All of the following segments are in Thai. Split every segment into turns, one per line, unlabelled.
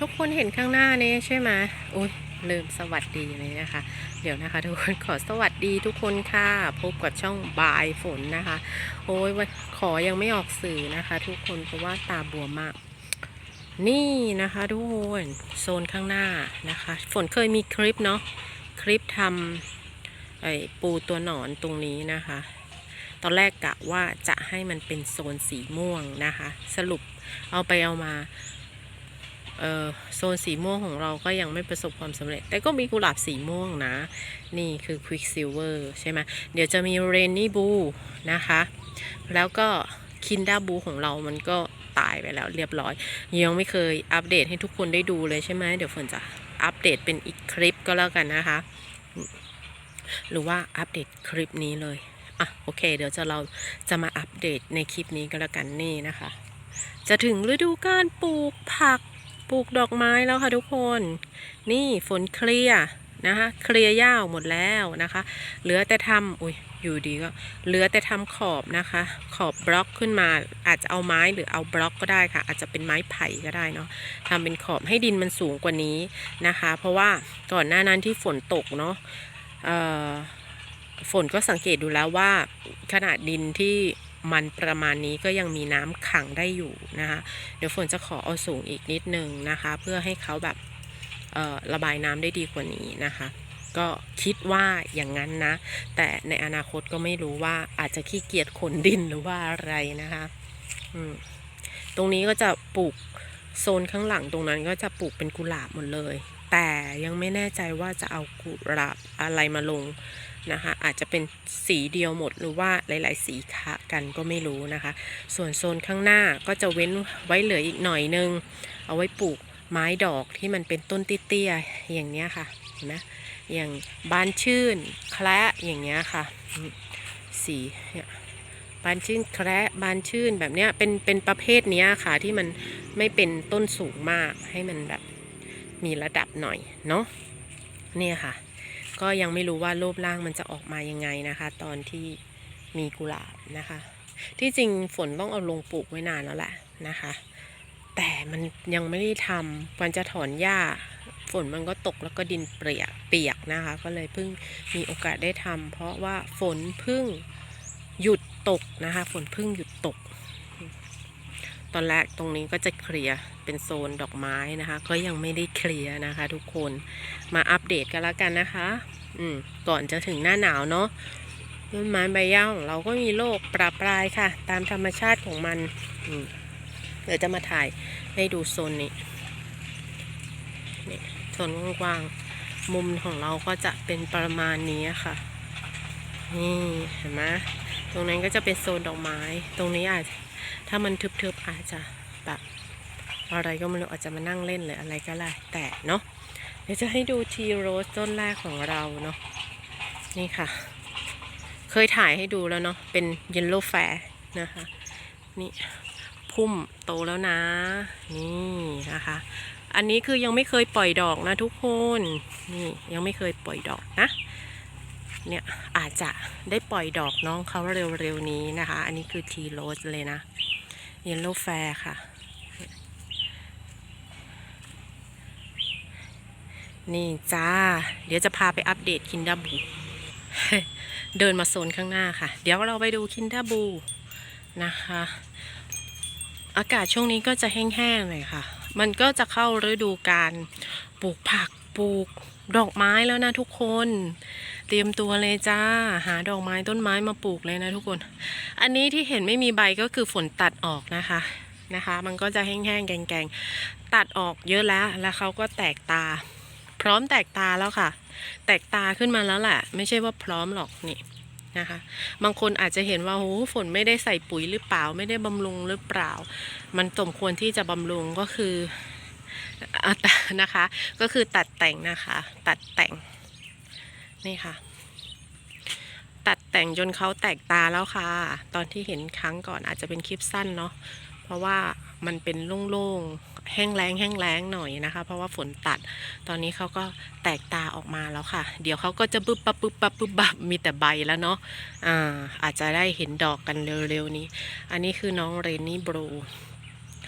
ทุกคนเห็นข้างหน้านี้ใช่ไหมอุ้ยลืมสวัสดีเลยนะคะ เดี๋ยวนะคะ ทุกคนขอสวัสดีทุกคนค่ะ พบกับช่องบายฝนนะคะ โอ้ยวันขอยังไม่ออกสื่อนะคะ ทุกคนเพราะว่าตาบวมมาก นี่นะคะทุกคนโซนข้างหน้านะคะ ฝนเคยมีคลิปเนาะคลิปทำไอ้ปูตัวหนอนตรงนี้นะคะ ตอนแรกกะว่าจะให้มันเป็นโซนสีม่วงนะคะ สรุปเอาไปเอามา โซนสีม่วงของเราก็ยังไม่ประสบความสำเร็จ แต่ก็มีกุหลาบสีม่วงนะ นี่คือ Quicksilver ใช่ไหมเดี๋ยวจะมี Rainy Blue นะคะ แล้วก็ Kinda Blue ของเรามันก็ตายไปแล้วเรียบร้อย ยังไม่เคยอัปเดตให้ทุกคนได้ดูเลยใช่ไหมเดี๋ยวฝนจะอัปเดตเป็นอีกคลิปก็แล้วกันนะคะ หรือว่าอัปเดตคลิปนี้เลยอะโอเค เดี๋ยวจะเราจะมาอัปเดตในคลิปนี้ก็แล้วกันนี่นะคะ จะถึงฤดูการปลูกผัก ปลูกดอกไม้แล้วค่ะทุกคน นี่ฝนเคลียร์นะคะเคลียร์ย่าหมดแล้วนะคะ เหลือแต่ทำอุ้ยอยู่ดีก็เหลือแต่ทำขอบนะคะ ขอบบล็อกขึ้นมาอาจจะเอาไม้หรือเอาบล็อกก็ได้ค่ะ อาจจะเป็นไม้ไผ่ก็ได้เนาะทำเป็นขอบให้ดินมันสูงกว่านี้นะคะ เพราะว่าก่อนหน้านั้นที่ฝนตกเนาะฝนก็สังเกตดูแล้วว่าขนาดดินที่ มันประมาณนี้ก็ยังมีน้ำขังได้อยู่นะคะ เดี๋ยวฝนจะขอเอาสูงอีกนิดนึงนะคะ เพื่อให้เขาแบบระบายน้ำได้ดีกว่านี้นะคะ ก็คิดว่าอย่างนั้นนะ แต่ในอนาคตก็ไม่รู้ว่าอาจจะขี้เกียจขนดินหรือว่าอะไรนะคะตรงนี้ก็จะปลูกโซนข้างหลังตรงนั้นก็จะปลูกเป็นกุหลาบหมดเลย แต่ยังไม่แน่ใจว่าจะเอากุหลาบอะไรมาลง นะคะอาจจะเป็นสีเดียวหมดหรือว่าหลาย ๆ สีคะกันก็ไม่รู้นะคะ ส่วนโซนข้างหน้าก็จะเว้นไว้เหลืออีกหน่อยนึง เอาไว้ปลูกไม้ดอกที่มันเป็นต้นเตี้ยๆอย่างเนี้ยค่ะเห็นไหมอย่างบานชื่นแคละอย่างเงี้ยค่ะ สีเนี่ยบานชื่นแคละบานชื่นแบบเนี้ยเป็นเป็นประเภทเนี้ยค่ะที่มันไม่เป็นต้นสูงมากให้มันแบบมีระดับหน่อยเนาะเนี่ยค่ะ ก็ยังไม่รู้ว่ารูปร่างมันจะออกมายังไงนะคะ ตอนที่มีกุหลาบนะคะ ที่จริงฝนต้องเอาลงปลูกไว้นานแล้วแหละนะคะ แต่มันยังไม่ได้ทำมันจะถอนหญ้า ฝนมันก็ตกแล้วก็ดินเปียกเปียกนะคะ ก็เลยเพิ่งมีโอกาสได้ทำเพราะว่าฝนเพิ่งหยุดตกนะคะ ฝนเพิ่งหยุดตก ตอนแรกตรงนี้ก็จะเคลียร์เป็นโซนดอกไม้นะคะ ก็ยังไม่ได้เคลียร์นะคะ ทุกคนมาอัปเดตกันแล้วกันนะคะ อืมก่อนจะถึงหน้าหนาวเนาะต้นไม้ใบหญ้าของเราก็มีโรคปราปรายค่ะ ตามธรรมชาติของมันอืมเดี๋ยวจะมาถ่ายให้ดูโซนนี้นี่โซนกว้างๆมุมของเราก็จะเป็นประมาณนี้ค่ะนี่เห็นไหมตรงนั้นก็จะเป็นโซนดอกไม้ ตรงนี้อาจ ถ้ามันทึบๆอาจจะแบบอะไรก็ไม่รู้อาจจะมานั่งเล่นหรืออะไรก็ได้แต่เนาะเดี๋ยวจะให้ดูทีโรสต้นแรกของเราเนาะนี่ค่ะ เคยถ่ายให้ดูแล้วเนาะเป็นเยลโล่แฟร์นะคะนี่พุ่มโตแล้วนะ นี่นะคะ อันนี้คือยังไม่เคยปล่อยดอกนะทุกคน นี่ยังไม่เคยปล่อยดอกนะ เนี่ยอาจจะได้ปล่อยดอกน้องเขาเร็วๆนี้นะคะ อันนี้คือทีโรสเลยนะเยลโล่แฟร์ค่ะ นี่จ้า เดี๋ยวจะพาไปอัปเดตคินดาบูเดินมาโซนข้างหน้าค่ะ เดี๋ยวเราไปดูคินดาบูนะคะ อากาศช่วงนี้ก็จะแห้งๆเลยค่ะ มันก็จะเข้าฤดูการปลูกผักปลูกดอกไม้แล้วนะทุกคน เตรียมตัวเลยจ้า หาดอกไม้ต้นไม้มาปลูกเลยนะทุกคน อันนี้ที่เห็นไม่มีใบก็คือฝนตัดออกนะคะนะคะ มันก็จะแห้งๆแกงๆ ตัดออกเยอะแล้ว แล้วเขาก็แตกตา พร้อมแตกตาแล้วค่ะ แตกตาขึ้นมาแล้วแหละ ไม่ใช่ว่าพร้อมหรอกนี่นะคะ บางคนอาจจะเห็นว่าโอ้ฝนไม่ได้ใส่ปุ๋ยหรือเปล่า ไม่ได้บำรุงหรือเปล่า มันสมควรที่จะบำรุงก็คืออนะคะ ก็คือตัดแต่งนะคะ ตัดแต่ง นี่ค่ะ ตัดแต่งจนเขาแตกตาแล้วค่ะ ตอนที่เห็นครั้งก่อนอาจจะเป็นคลิปสั้นเนาะเพราะว่ามันเป็นโล่งๆแห้งแล้งแห้งแล้งหน่อยนะคะ เพราะว่าฝนตัดตอนนี้เขาก็แตกตาออกมาแล้วค่ะ เดี๋ยวเขาก็จะปึ๊บปั๊บปึ๊บปั๊บปึ๊บปับมีแต่ใบแล้วเนาะอ่าอาจจะได้เห็นดอกกันเร็วๆนี้ อันนี้คือน้องเรนนี่บลู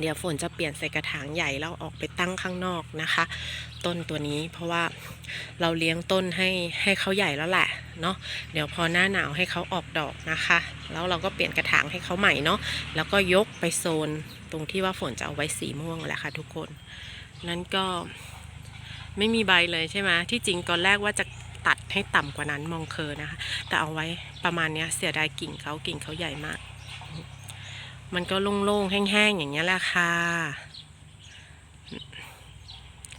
เดี๋ยวฝนจะเปลี่ยนใส่กระถางใหญ่แล้วออกไปตั้งข้างนอกนะคะ ต้นตัวนี้เพราะว่าเราเลี้ยงต้นให้ให้เขาใหญ่แล้วแหละเนาะเดี๋ยวพอหน้าหนาวให้เขาออกดอกนะคะ แล้วเราก็เปลี่ยนกระถางให้เขาใหม่เนาะแล้วก็ยกไปโซนตรงที่ว่าฝนจะเอาไว้สีม่วงแหละค่ะทุกคน นั้นก็ไม่มีใบเลยใช่ไหมที่จริงตอนแรกว่าจะตัดให้ต่ำกว่านั้นมองเคอนะคะ แต่เอาไว้ประมาณเนี้ยเสียดายกิ่งเขากิ่งเขาใหญ่มาก มันก็โล่งๆแห้งๆอย่างเงี้ยแหละค่ะ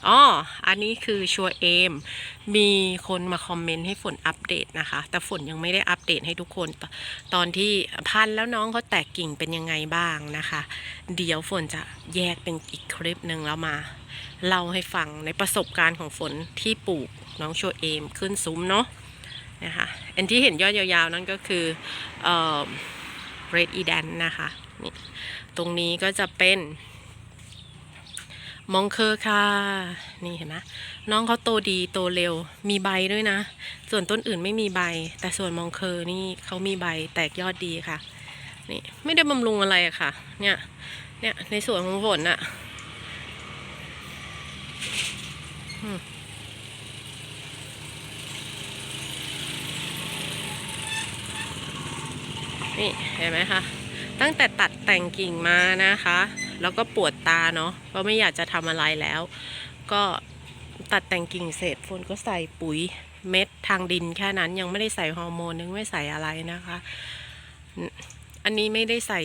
อ๋ออันนี้คือชัวเอม มีคนมาคอมเมนต์ให้ฝนอัปเดตนะคะ แต่ฝนยังไม่ได้อัปเดตให้ทุกคนตตอนที่พันแล้วน้องเขาแตกกิ่งเป็นยังไงบ้างนะคะ เดี๋ยวฝนจะแยกเป็นอีกคลิปหนึ่งแล้วมาเล่าให้ฟังในประสบการณ์ของฝนที่ปลูกน้องชัวเอมขึ้นซุ้มเนาะนะคะอันที่เห็นยอดยาวๆนั่นก็คือเอ่อ Red Eden นะคะ นี่ตรงนี้ก็จะเป็นมองเคอร์ค่ะ นี่เห็นไหมน้องเขาโตดีโตเร็ว มีใบด้วยนะ ส่วนต้นอื่นไม่มีใบ แต่ส่วนมองเคอร์นี่เขามีใบแตกยอดดีค่ะ นี่ไม่ได้บำรุงอะไรอะค่ะ เนี่ย เนี่ยในส่วนของฝนอะนี่เห็นไหมคะ ตั้งแต่ตัดแต่งกิ่งมานะคะ แล้วก็ปวดตาเนาะเพราะไม่อยากจะทำอะไรแล้ว ก็ตัดแต่งกิ่งเสร็จฝนก็ใส่ปุ๋ยเม็ดทางดินแค่นั้นยังไม่ได้ใส่ฮอร์โมนนึงไม่ใส่อะไรนะคะ อันนี้ไม่ได้ใส่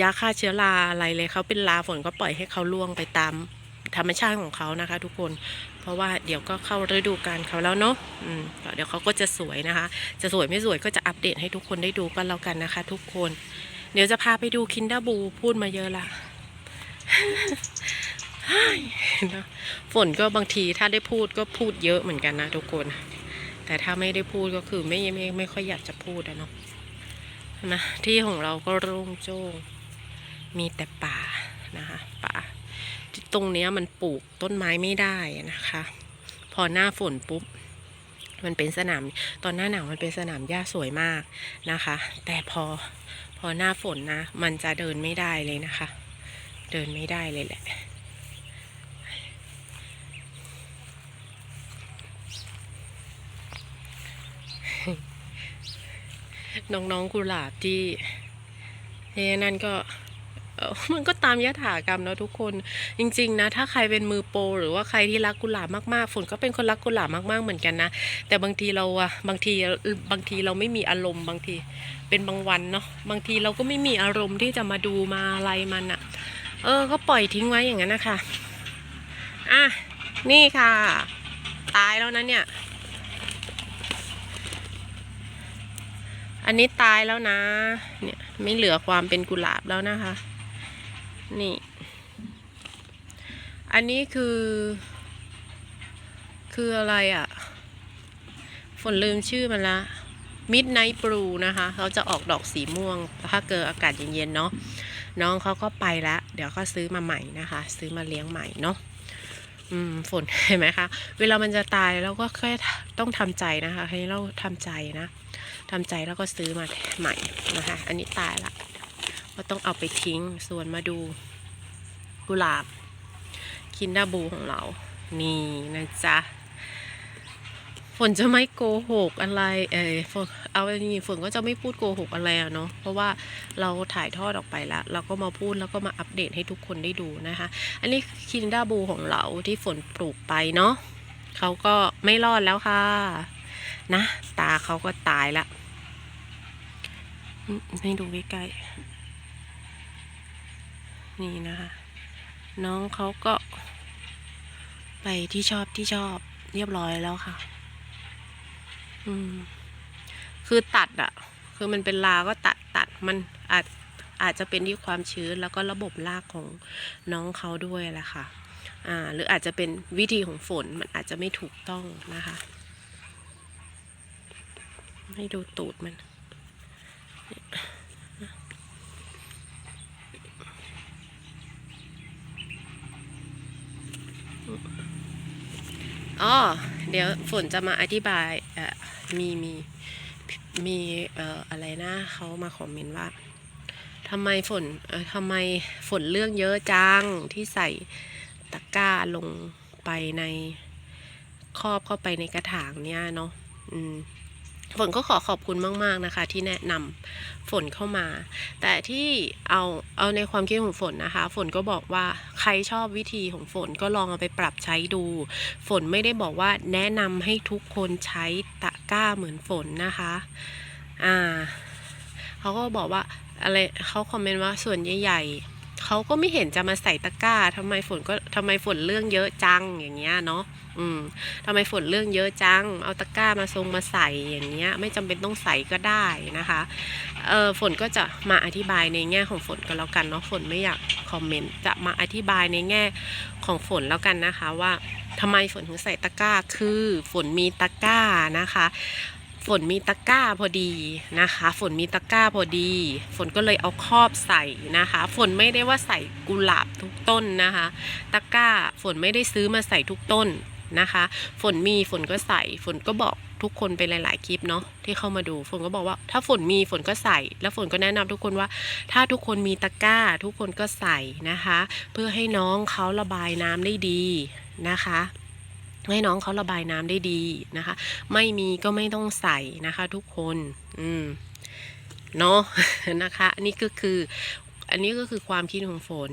ยาฆ่าเชื้อราอะไรเลยเขาเป็นลาฝนก็ปล่อยให้เขาล่วงไปตามธรรมชาติของเขานะคะ ทุกคน เพราะว่าเดี๋ยวก็เข้าฤดูกาลเขาแล้วเนาะอืมเดี๋ยวเขาก็จะสวยนะคะ จะสวยไม่สวยก็จะอัปเดตให้ทุกคนได้ดูกันแล้วกันนะคะ ทุกคน เดี๋ยวจะพาไปดูคินดาบูพูดมาเยอะละฝนก็บางทีถ้าได้พูดก็พูดเยอะเหมือนกันนะทุกคน แต่ถ้าไม่ได้พูดก็คือไม่ไม่ไม่ค่อยอยากจะพูดอะเนาะนะที่ของเราก็โล่งโจ้งมีแต่ป่านะคะป่าตรงเนี้ยมันปลูกต้นไม้ไม่ได้นะคะ พอหน้าฝนปุ๊บ มันเป็นสนามตอนหน้าหนาวมันเป็นสนามหญ้าสวยมากนะคะ แต่พอพอหน้าฝนนะ มันจะเดินไม่ได้เลยนะคะ เดินไม่ได้เลยแหละน้องๆกุหลาบที่เฮ้นั่นก็ มันก็ตามยถากรรมเนอะทุกคน จริง ๆ นะ ถ้าใครเป็นมือโปร หรือว่าใครที่รักกุหลาบมากๆฝนก็เป็นคนรักกุหลาบมากๆเหมือนกันนะ แต่บางทีเราอะบางทีบางทีเราไม่มีอารมณ์บางทีเป็นบางวันเนาะบางทีเราก็ไม่มีอารมณ์ที่จะมาดูมาอะไรมันอะเออ ก็ปล่อยทิ้งไว้อย่างนั้นนะคะอะนี่ค่ะ ตายแล้วนะเนี่ย อันนี้ตายแล้วนะ เนี่ยไม่เหลือความเป็นกุหลาบแล้วนะคะ นี่ อันนี้คือ คืออะไรอะ่ะ ฝนลืมชื่อมันละ Midnight Blue นะคะเขาจะออกดอกสีม่วง ถ้าเกิดอากาศเย็นๆเนาะน้องเขาก็ไปแล้วเดี๋ยวก็ซื้อมาใหม่นะคะ ซื้อมาเลี้ยงใหม่เนาะอืมฝนเห็นไหมคะ เวลามันจะตายเราก็แค่ต้องทำใจนะคะให้เราทำใจนะทำใจแล้วก็ซื้อมาใหม่นะคะ อันนี้ตายละ ก็ต้องเอาไปทิ้งส่วนมาดูกุหลาบคินดาบูของเรา นี่นะจ๊ะ ฝนจะไม่โกหกอะไร เออฝนเอาอันนี้ฝนก็จะไม่พูดโกหกอะไรเนาะ เพราะว่าเราถ่ายทอดออกไปแล้ว เราก็มาพูดแล้วก็มาอัปเดตให้ทุกคนได้ดูนะคะ อันนี้คินดาบูของเราที่ฝนปลูกไปเนาะเขาก็ไม่รอดแล้วค่ะ นะ ตาเขาก็ตายละให้ดูใกล้ๆ นี่นะคะ น้องเขาก็ ไปที่ชอบที่ชอบเรียบร้อยแล้วค่ะ อืม คือตัดอะคือมันเป็นลาก็ตัดตัดมันอาจอาจจะเป็นที่ความชื้นแล้วก็ระบบรากของน้องเขาด้วยแหละค่ะ อ่า หรืออาจจะเป็นวิธีของฝนมันอาจจะไม่ถูกต้องนะคะ ให้ดูตูดมัน อ๋อเดี๋ยวฝนจะมาอธิบายเอ่อมีมีมีเอ่ออะไรนะเขามาคอมเมนต์ว่าทำไมฝนเอ่อทำไมฝนเรื่องเยอะจังที่ใส่ตะกร้าลงไปในครอบเข้าไปในกระถางเนี่ยเนาะอืม ฝนก็ขอขอบคุณมากๆนะคะ ที่แนะนำฝนเข้ามา แต่ที่เอาเอาในความคิดของฝนนะคะ ฝนก็บอกว่าใครชอบวิธีของฝนก็ลองเอาไปปรับใช้ดู ฝนไม่ได้บอกว่าแนะนำให้ทุกคนใช้ตะกร้าเหมือนฝนนะคะอ่าเขาก็บอกว่าอะไรเขาคอมเมนต์ว่าส่วนใหญ่ๆ เขาก็ไม่เห็นจะมาใส่ตะกร้าทำไมฝนก็ทำไมฝนเรื่องเยอะจังอย่างเงี้ยเนาะอืมทำไมฝนเรื่องเยอะจัง เอาตะกร้ามาทรงมาใส่อย่างเงี้ย ไม่จำเป็นต้องใส่ก็ได้นะคะเออฝนก็จะมาอธิบายในแง่ของฝนก็แล้วกันเนาะฝนไม่อยากคอมเมนต์จะมาอธิบายในแง่ของฝนแล้วกันนะคะ ว่าทำไมฝนถึงใส่ตะกร้าคือฝนมีตะกร้านะคะ ฝนมีตะกร้าพอดีนะคะ ฝนมีตะกร้าพอดี ฝนก็เลยเอาครอบใส่นะคะ ฝนไม่ได้ว่าใส่กุหลาบทุกต้นนะคะ ตะกร้าฝนไม่ได้ซื้อมาใส่ทุกต้นนะคะ ฝนมีฝนก็ใส่ ฝนก็บอกทุกคนไปหลาย ๆ คลิปเนาะที่เข้ามาดู ฝนก็บอกว่า ถ้าฝนมีฝนก็ใส่ แล้วฝนก็แนะนำทุกคนว่า ถ้าทุกคนมีตะกร้า ทุกคนก็ใส่นะคะ เพื่อให้น้องเขาระบายน้ำได้ดีนะคะ ให้น้องเขาระบายน้ำได้ดีนะคะ ไม่มีก็ไม่ต้องใส่นะคะ ทุกคน อืม เนาะนะคะนนี้ก็คือ อันนี้ก็คือความคิดของฝน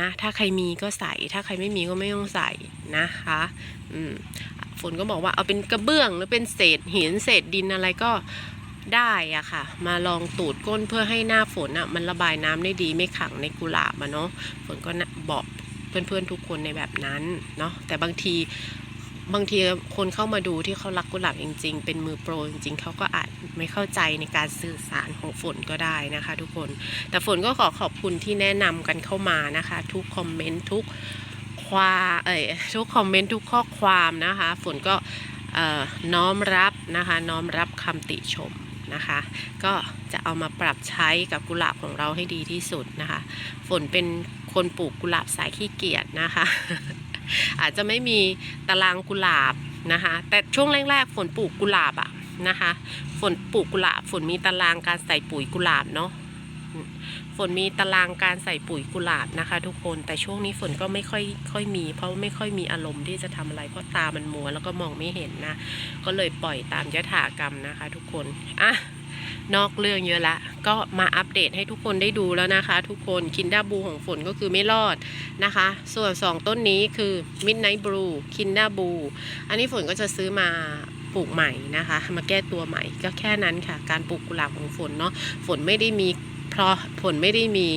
นะ ถ้าใครมีก็ใส่ ถ้าใครไม่มีก็ไม่ต้องใส่นะคะ อืม ฝนก็บอกว่าเอาเป็นกระเบื้องหรือเป็นเศษหินเศษดินอะไรก็ได้อะค่ะ มาลองตูดก้นเพื่อให้หน้าฝนอะมันระบายน้ำได้ดีไม่ขังในกุหลาบอะเนาะ ฝนก็บอกเพื่อนๆทุกคนในแบบนั้นเนาะ แต่บางที บางทีคนเข้ามาดูที่เขารักกุหลาบจริง ๆ เป็นมือโปรจริงๆเขาก็อาจไม่เข้าใจในการสื่อสารของฝนก็ได้นะคะ ทุกคน แต่ฝนก็ขอขอบคุณที่แนะนำกันเข้ามานะคะ ทุกคอมเมนต์ทุกความเอ่ยทุกคอมเมนต์ทุกข้อความนะคะ ฝนก็น้อมรับนะคะ น้อมรับคำติชมนะคะ ก็จะเอามาปรับใช้กับกุหลาบของเราให้ดีที่สุดนะคะ ฝนเป็นคนปลูกกุหลาบสายขี้เกียจนะคะ อาจจะไม่มีตารางกุหลาบนะคะ แต่ช่วงแรกๆฝนปลูกกุหลาบอะนะคะฝนปลูกกุหลาบฝนมีตารางการใส่ปุ๋ยกุหลาบเนาะฝนมีตารางการใส่ปุ๋ยกุหลาบนะคะ ทุกคนแต่ช่วงนี้ฝนก็ไม่ค่อยค่อยมี เพราะไม่ค่อยมีอารมณ์ที่จะทำอะไรเพราะตามันมัวแล้วก็มองไม่เห็นนะ ก็เลยปล่อยตามยถากรรมนะคะ ทุกคนอะ นอกเรื่องเยอะละ ก็มาอัปเดตให้ทุกคนได้ดูแล้วนะคะ ทุกคนคินดาบูของฝนก็คือไม่รอดนะคะ ส่วน 2 ต้นนี้คือ Midnight Blue คินดาบูอันนี้ฝนก็จะซื้อมาปลูกใหม่นะคะ มาแก้ตัวใหม่ก็แค่นั้นค่ะ การปลูกกุหลาบของฝนเนาะฝนไม่ได้มีเพราะฝนไม่ได้มี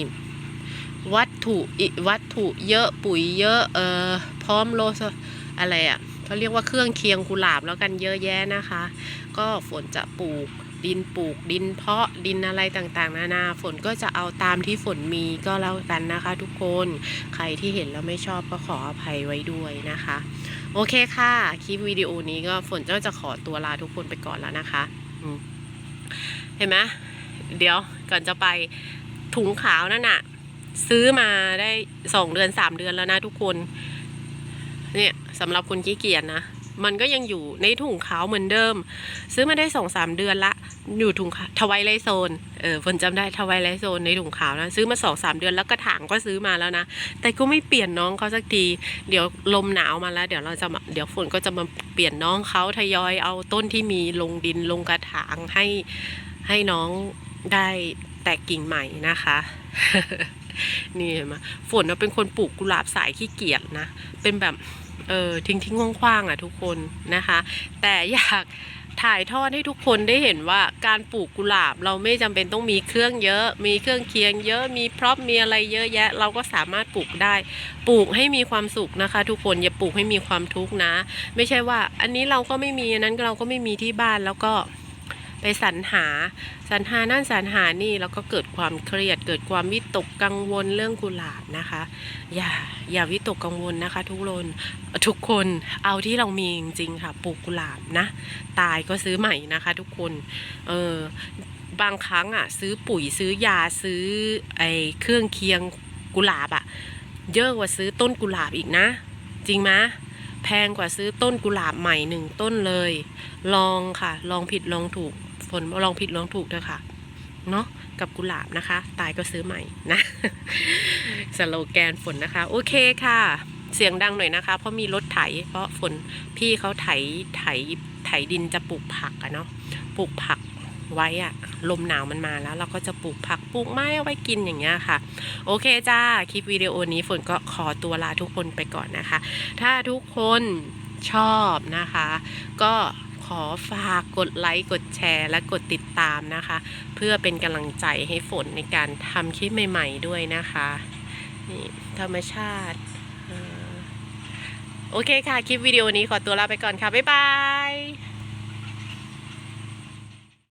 วัตถุอิวัตถุเยอะปุ๋ยเยอะเออพร้อมโลอะไรอะ่ะเขาเรียกว่าเครื่องเคียงกุหลาบแล้วกันเยอะแยะนะคะ ก็ฝนจะปลูก ดินปลูกดินเพาะดินอะไรต่างๆ นานาฝนก็จะเอาตามที่ฝนมีก็แล้วกันนะคะทุกคนใครที่เห็นแล้วไม่ชอบก็ขออภัยไว้ด้วยนะคะ โอเคค่ะ คลิปวิดีโอนี้ก็ฝนก็จะขอตัวลาทุกคนไปก่อนแล้วนะคะเห็นไหมเดี๋ยวก่อนจะไปถุงขาวนั่นน่ะ ซื้อมาได้สองเดือนสามเดือนแล้วนะทุกคน เนี่ยสำหรับคนขี้เกียจนะ มันก็ยังอยู่ในถุงขาวเหมือนเดิม ซื้อมาได้สองสามเดือนละ อยู่ถุงทวายไลโซนเออฝนจำได้ทวายไลโซนในถุงขาวนะซื้อมาสองสามเดือนแล้วกระถางก็ซื้อมาแล้วนะ แต่ก็ไม่เปลี่ยนน้องเขาสักที เดี๋ยวลมหนาวมาแล้ว เดี๋ยวเราจะเดี๋ยวฝนก็จะมาเปลี่ยนน้องเขาทยอยเอาต้นที่มีลงดินลงกระถางให้ให้น้องได้แตกกิ่งใหม่นะคะนี่เห็นไหมฝนน่ะเป็นคนปลูกกุหลาบสายขี้เกียจนะ เป็นแบบ เออทิ้งทิ้งคว้างๆอะทุกคนนะคะ แต่อยากถ่ายทอดให้ทุกคนได้เห็นว่าการปลูกกุหลาบเราไม่จำเป็นต้องมีเครื่องเยอะ มีเครื่องเคียงเยอะมีพร็อพมีอะไรเยอะแยะ เราก็สามารถปลูกได้ ปลูกให้มีความสุขนะคะ ทุกคนอย่าปลูกให้มีความทุกข์นะ ไม่ใช่ว่า อันนี้เราก็ไม่มีอันนั้นเราก็ไม่มีที่บ้านแล้วก็ ไปสรรหาสรรหานั่นสรรหานี่แล้วก็เกิดความเครียด เกิดความวิตกกังวลเรื่องกุหลาบนะคะ อย่าอย่าวิตกกังวลนะคะ ทุกคนทุกคนเอาที่เรามีจริงๆค่ะปลูกกุหลาบนะ ตายก็ซื้อใหม่นะคะ ทุกคนเออบางครั้งอะซื้อปุ๋ยซื้อยาซื้อไอเครื่องเคียงกุหลาบอะเยอะกว่าซื้อต้นกุหลาบอีกนะ จริงไหมแพงกว่าซื้อต้นกุหลาบใหม่หนึ่งต้นเลย ลองค่ะ ลองผิดลองถูก ฝนลองผิดลองถูกเถอะค่ะเนาะกับกุหลาบนะคะ ตายก็ซื้อใหม่นะสโลแกนฝนนะคะ โอเคค่ะ เสียงดังหน่อยนะคะ เพราะมีรถไถ เพราะฝนพี่เขาไถไถไถดินจะปลูกผักอะเนาะปลูกผักไว้อะลมหนาวมันมาแล้ว เราก็จะปลูกผักปลูกไม้เอาไว้กินอย่างเงี้ยค่ะ โอเคจ้า คลิปวิดีโอนี้ฝนก็ขอตัวลาทุกคนไปก่อนนะคะ ถ้าทุกคนชอบนะคะ ก็ ขอฝากกดไลค์กดแชร์และกดติดตามนะคะ เพื่อเป็นกำลังใจให้ฝนในการทำคลิปใหม่ๆด้วยนะคะนี่ธรรมชาติโอเคค่ะ คลิปวิดีโอนี้ขอตัวลาไปก่อนค่ะ บ๊ายบาย